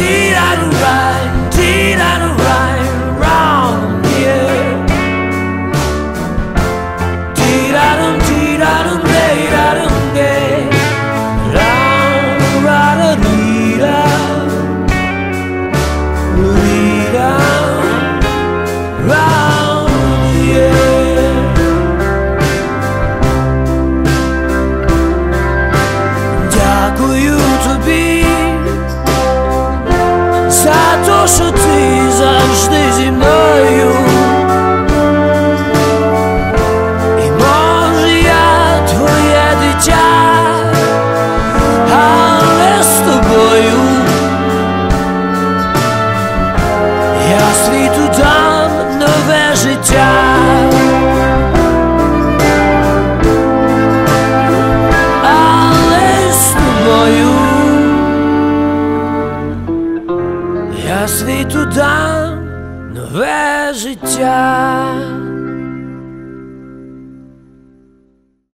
need I to rise? За то, що ти завжди зі мною. І може твоє дитя, але з тобою я світу дам нове життя. Я світу дам нове життя.